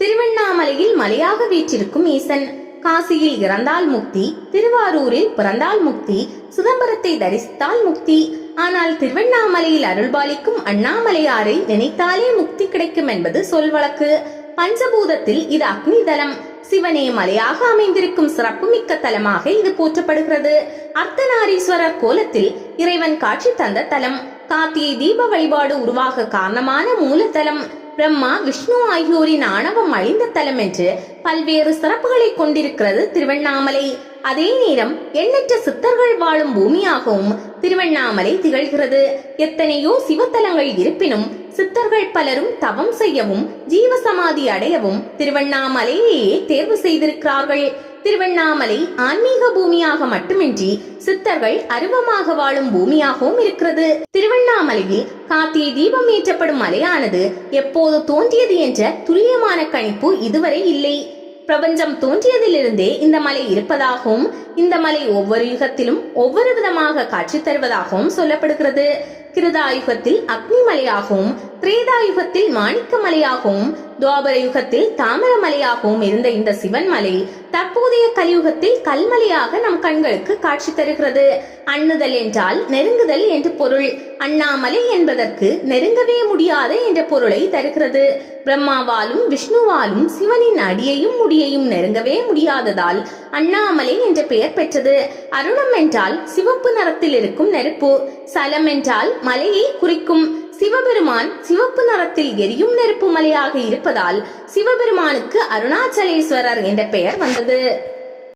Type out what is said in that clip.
திருவண்ணாமலையில் மலையாக வீற்றிருக்கும் ஈசன். காசியில் இறந்தால் முக்தி திருவாரூரில் பிறந்தால் முக்தி சிதம்பரத்தை தரிசித்தால் முக்தி. ஆனால் திருவண்ணாமலையில் அருள்பாலிக்கும் அண்ணாமலையாரை நினைத்தாலே முக்தி கிடைக்கும் என்பது சொல் வழக்கு. பஞ்சபூதத்தில் இது அக்னி தலம். சிவனே மலையாக அமைந்திருக்கும் சிறப்புமிக்க தலமாக இது போற்றப்படுகிறது. அர்த்தநாரீஸ்வரர் கோலத்தில் இறைவன் காட்சி தந்த தலம். கார்த்திகை தீப வழிபாடு உருவாக காரணமான மூலத்தலம் பிரம்மா விஷ்ணு ஆகியோரின் ஆணவம் அழிந்த தலம் என்று பல்வேறு சிறப்புகளை கொண்டிருக்கிறது திருவண்ணாமலை. அதே நேரம் எண்ணற்ற சித்தர்கள் வாழும் பூமியாகவும் திருவண்ணாமலை திகழ்கிறது. எத்தனையோ சிவத்தலங்கள் இருப்பினும் சித்தர்கள் பலரும் தவம் செய்யவும் ஜீவசமாதி அடையவும் திருவண்ணாமலையே தேர்வு செய்திருக்கிறார்கள். திருவண்ணாமலை ஆன்மீக பூமியாக மட்டுமின்றி சித்தர்கள் அருவமாக வாழும் பூமியாகவும் இருக்கிறது. திருவண்ணாமலையில் கார்த்திகை தீபம் ஏற்றப்படும் மலையானது எப்போது தோன்றியது என்ற துல்லியமான கணிப்பு இதுவரை இல்லை. பிரபஞ்சம் தோன்றியதிலிருந்தே இந்த மலை இருப்பதாகவும் இந்த மலை ஒவ்வொரு யுகத்திலும் ஒவ்வொரு விதமாக காட்சி தருவதாகவும் சொல்லப்படுகிறது. கிருதாயுகத்தில் அக்னி மலையாகவும் திரேதாயுகத்தில் மாணிக்க மலையாகவும் துவாபர யுகத்தில் தாமரமலையாகவும் இருந்த இந்த சிவன் மலை தற்போதைய கலியுகத்தில் கல்மலையாக நம் கண்களுக்கு காட்சி தருகிறது. அண்ணுதல் என்றால் நெருங்குதல் என்று பொருள். அண்ணாமலை என்பதற்கு நெருங்கவே முடியாத என்ற பொருளை தருகிறது. பிரம்மாவாலும் விஷ்ணுவாலும் சிவனின் அடியையும் முடியையும் நெருங்கவே முடியாததால் அண்ணாமலை என்ற பெயர் பெற்றது. அருணம் என்றால் சிவப்பு நிறத்தில் இருக்கும் நெருப்பு. சலம் என்றால் மலையை குறிக்கும். சிவபெருமான் சிவப்பு நிறத்தில் எரியும் நெருப்பு மலையாக இருப்பதால் சிவபெருமானுக்கு அருணாச்சலேஸ்வரர் என்ற பெயர் வந்தது.